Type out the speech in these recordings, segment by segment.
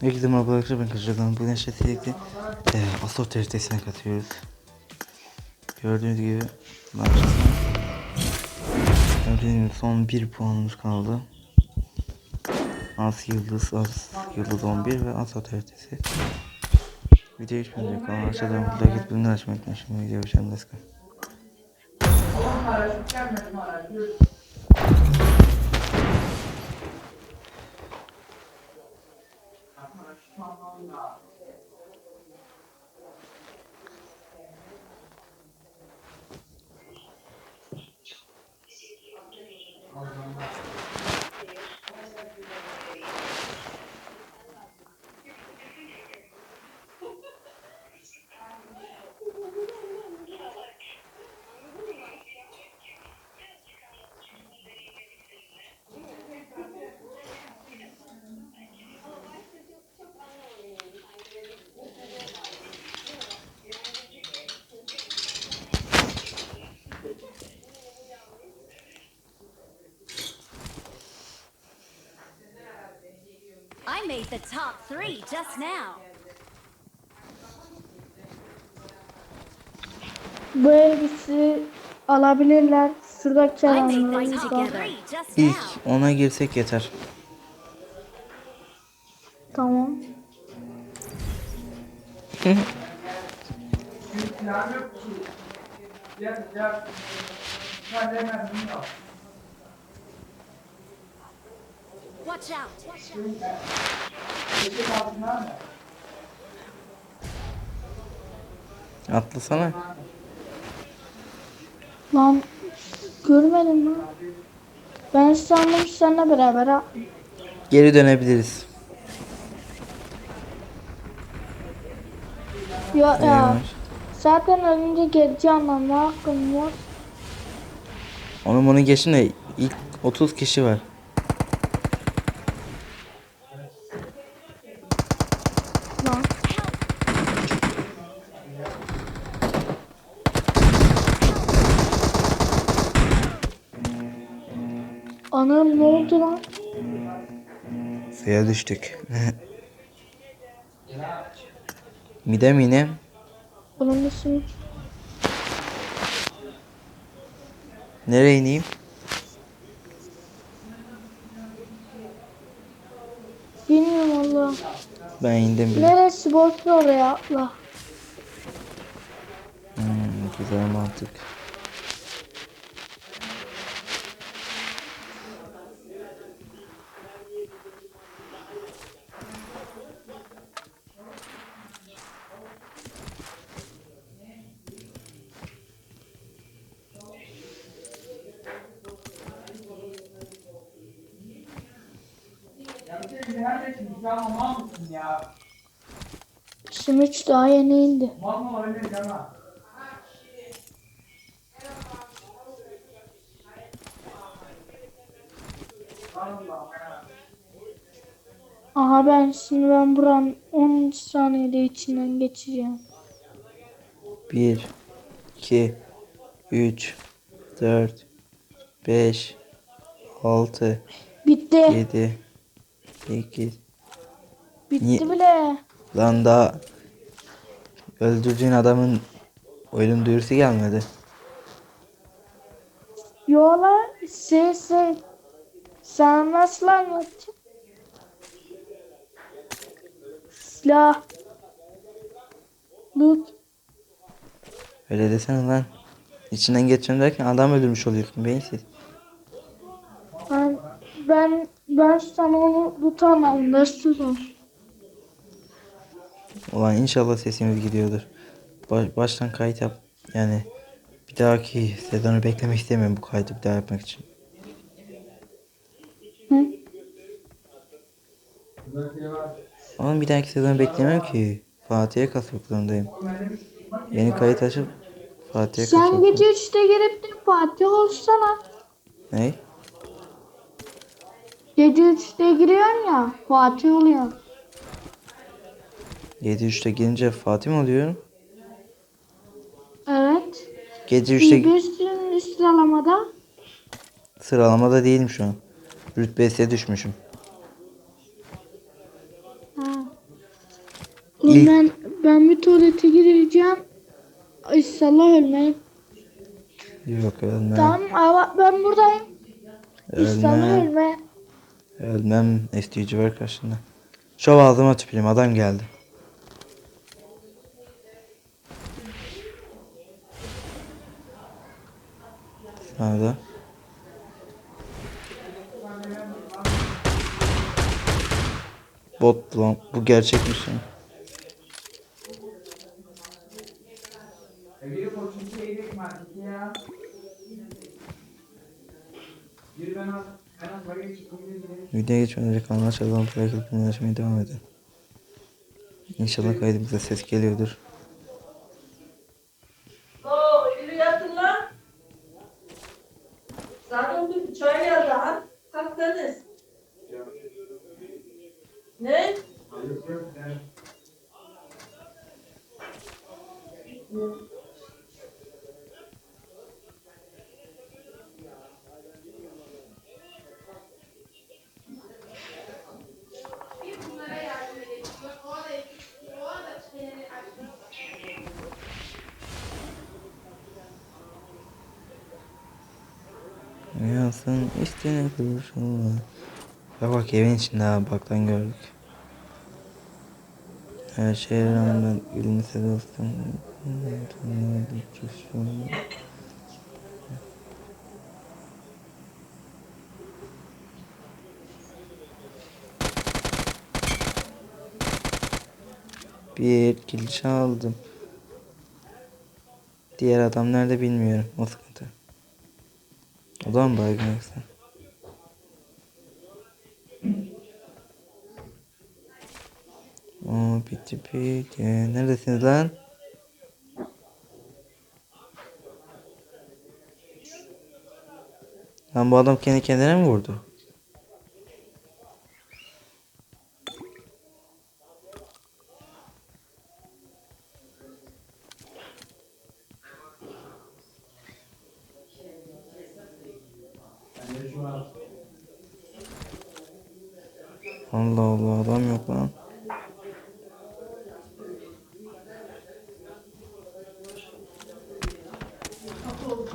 Herkese merhaba arkadaşlar ben Kaçırgan. Bugün işte sürekli e, Assault TRT'sine katıyoruz. Gördüğünüz gibi. Gördüğünüz gibi son 1 puanımız kaldı. Az yıldız, az yıldız 11 ve Assault TRT'si. Video hiç önce kalan aşağıdan like et bildirim açmayı unutmayın. Şimdi video başlayalım. Made the top three just now. Bu elbisi alabilirler. Var. three just İlk ona girsek yeter. Tamam. Watch out. Atlasana. Lan görmedin mi? Ben sandım seninle beraber ha. Geri dönebiliriz. Ya, ya. Yavaş. Zaten önce gerici anlamda hakkım yok. Onun bunu geçin de ilk 30 kişi var. Lan. Anam ne oldu lan? Suya düştük. Mide mi yine? Bunun. Nereye ineyim? Bilmiyorum Allah. Ben indim bile. Neresi boş ver oraya atla. Hmm, güzel mantık. 3 daha yeni indi. Aha ben şimdi ben buranın 10 saniyede içinden geçeceğim. 1 2 3 4 5 6 Bitti. 7 8 Bitti Niye- bile. Lan daha öldürdüğün adamın ölüm duyurusu gelmedi. Yola şey şey. Sana nasıl anlatacağım? Silah. Loot. Öyle desene lan. İçinden geçeceğim derken adam öldürmüş oluyorsun beyinsiz. Ben ben, sana onu tutamam. Nasıl olur? Ulan inşallah sesimiz gidiyordur. Ba- baştan kayıt yap. Yani bir dahaki sezonu beklemek istemiyorum bu kaydı bir daha yapmak için. Hı? Oğlum bir dahaki sezonu beklemiyorum ki. Fatih'e kasmak zorundayım. Yeni kayıt açıp Fatih'e Sen kasmak gece 3'te gelip de Fatih olsana. Ne? Gece 3'te giriyorsun ya Fatih oluyor. 7-3'te gelince Fatih mi oluyorum? Evet. Gece 3'te Bir sürü sıralamada. sıralamada değilim şu an. Rütbesiye düşmüşüm. Ha. İlk- ben ben bir tuvalete gireceğim. İnşallah ölmeyim. Yok ölmem. Tamam ama ben buradayım. İnşallah Ölmem. ölme. Ölmem. STG var karşında. Şov ağzıma tüpeyim adam geldi. Nerede? Bot lan. Bu gerçekmiş yani. E gidip o çiftliğe gidelim markete ya. Yürü ben az, ben az bagaj çıkıp gidelim. Videoya geçmeden önce kanala atıp paylaşmaya devam edin. İnşallah kaydımıza ses geliyordur. Yansın üstüne kurşunlar. Bak bak evin içinde ha baktan gördük. Her şeye rağmen gülümse dostum. Bir kill çaldım. Diğer adam nerede bilmiyorum. O sıkıntı. O da mı baygın yoksa? Oo bitti bitti. Neredesiniz lan? Lan bu adam kendi kendine mi vurdu? Allah Allah adam yok lan.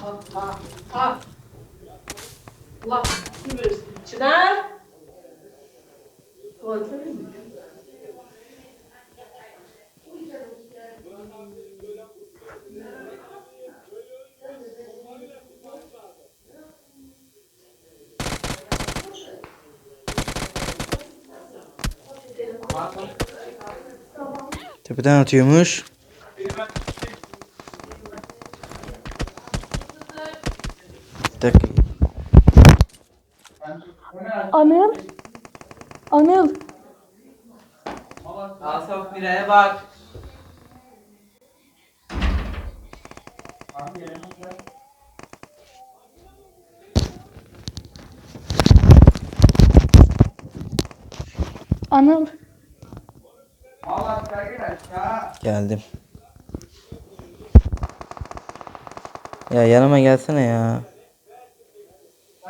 Ha, ha. Allah kim versin? Çınar. Tuvalete mi? Tepeden atıyormuş. Dakika. Anıl. Anıl. Asaf Miray'a bak. Anıl. Geldim. Ya yanıma gelsene ya.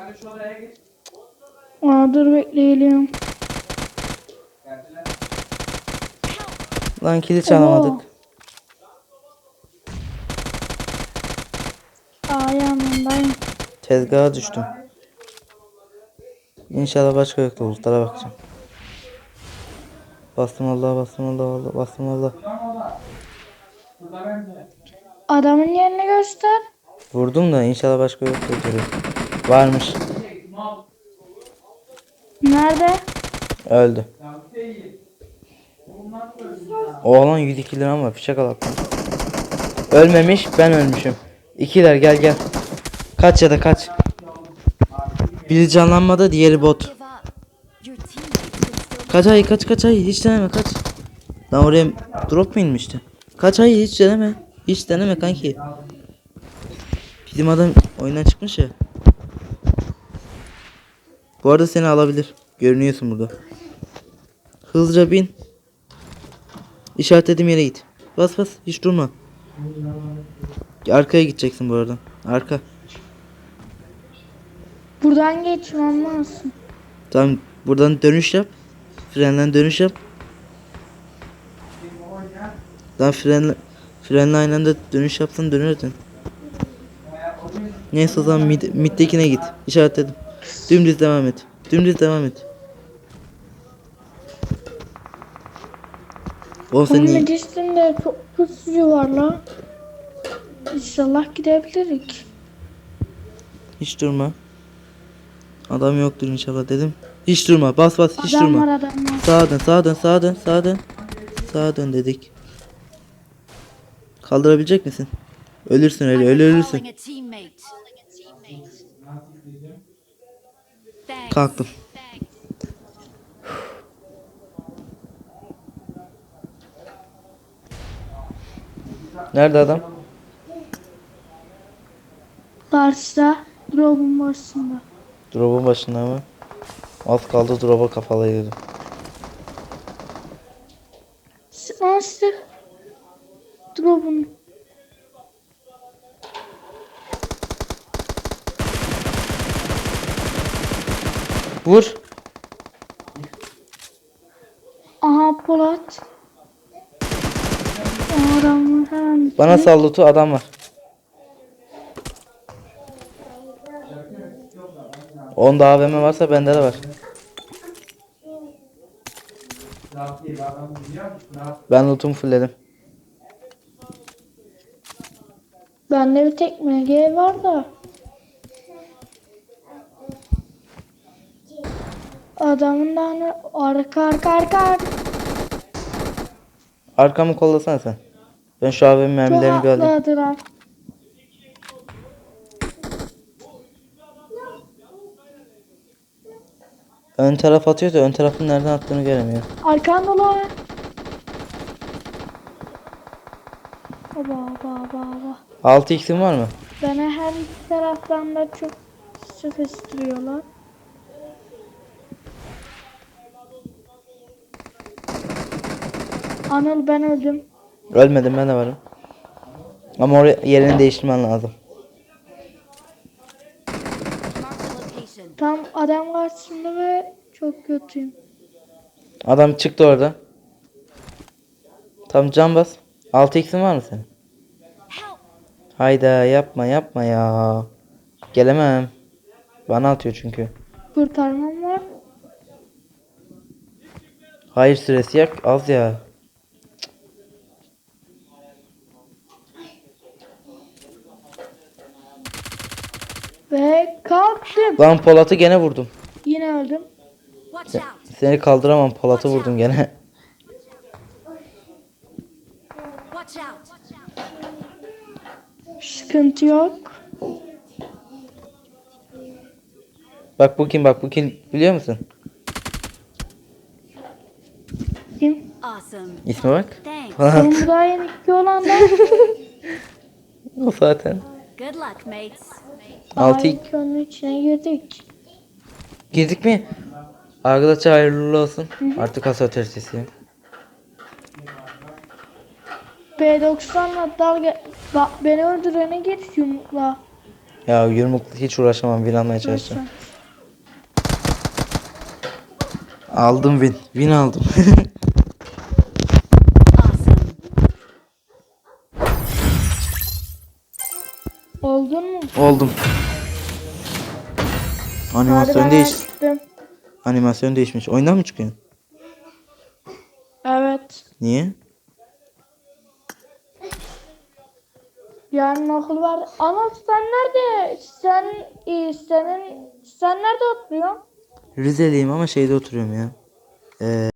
Sen de şu odaya git. Aa, dur bekleyelim. Geldiler. Lan kilit çalamadık. Aa yanındayım. Tezgaha düştüm. İnşallah başka yoktur. Bulutlara bakacağım. Bastım Allah, bastım Allah, Allah, bastım Allah. Adamın yerini göster. Vurdum da inşallah başka yoktur. diyorum. Varmış. Nerede? Öldü. Oğlan 102 lira ama fişek alak. Ölmemiş ben ölmüşüm. İkiler gel gel. Kaç ya da kaç. Biri canlanmadı diğeri bot. Kaç ay kaç kaç ay hiç deneme kaç. Lan oraya drop mu inmişti? Kaç ay hiç deneme. Hiç deneme kanki. Bizim adam oyundan çıkmış ya. Bu arada seni alabilir. Görünüyorsun burada. Hızlıca bin. İşaretlediğim yere git. Bas bas hiç durma. Arkaya gideceksin bu aradan. Arka. Buradan geçmem lazım. Tamam buradan dönüş yap. Frenden dönüş yap. Lan frenle, frenle aynı anda dönüş yapsan dönerdin. Neyse o zaman mid, middekine git. İşaretledim. Dümdüz devam et. Dümdüz devam et. Oğlum sen Onun niye? üstünde çok pusucu var la. İnşallah gidebiliriz. Hiç durma. Adam yoktur inşallah dedim. Hiç durma. Bas bas hiç Adam durma. var adam var. Sağa dön, sağa dön, sağa dön, sağa dön. Sağa dön dedik. Kaldırabilecek misin? Ölürsün öyle, öyle ölürsün. Kalktım. Nerede adam? Karşıda drop'un başında. Drop'un başında mı? Az kaldı drop'a kafalıydı. Nasıl? Drop'un. Vur. Aha Polat. O adamı hemen Bana sallutu adam var. Onda AVM varsa bende de var. Adam Ben lootumu fullledim. Bende bir tek MG var da. Adamın da hani arka arka arka. Arkamı kollasana sen. Ben şu AVM mermilerini bir alayım. Ön taraf atıyor da ön tarafın nereden attığını göremiyor. Arkan dolu. Baba baba baba. 6x'in var mı? Bana her iki taraftan da çok sıkıştırıyorlar. Anıl ben öldüm. Ölmedim ben de varım. Ama oraya yerini değiştirmen lazım. Tam adam karşısında ve çok kötüyüm. Adam çıktı orada. Tam can bas. 6x'in var mı senin? Hayda yapma yapma ya. Gelemem. Bana atıyor çünkü. Kurtarmam var. Hayır süresi yak az ya. Ve kalktım. Lan Polat'ı gene vurdum. Yine öldüm. Out! Seni kaldıramam Polat'ı vurdum gene. Sıkıntı yok. Bak bu kim bak bu kim biliyor musun? Kim? Awesome. İsme bak. Thanks. Oğlum daha yeni olan da. o zaten. Good luck, mates. Daha 6 ilk onun içine girdik. girdik mi? Arkadaşlar hayırlı olsun. Artık has otoritesiyim. B90'la dalga... Bak beni öldürene git yumrukla. Ya yumrukla hiç uğraşamam win almaya çalışacağım. Aldım win. Win aldım. Oldun mu? Oldum. Animasyon değiş. Animasyon değişmiş. Oyundan mı çıkıyorsun? Evet. Niye? Yarın okul var. Ama sen nerede? Sen e, senin sen nerede oturuyorsun? Rizeliyim ama şeyde oturuyorum ya. Ee,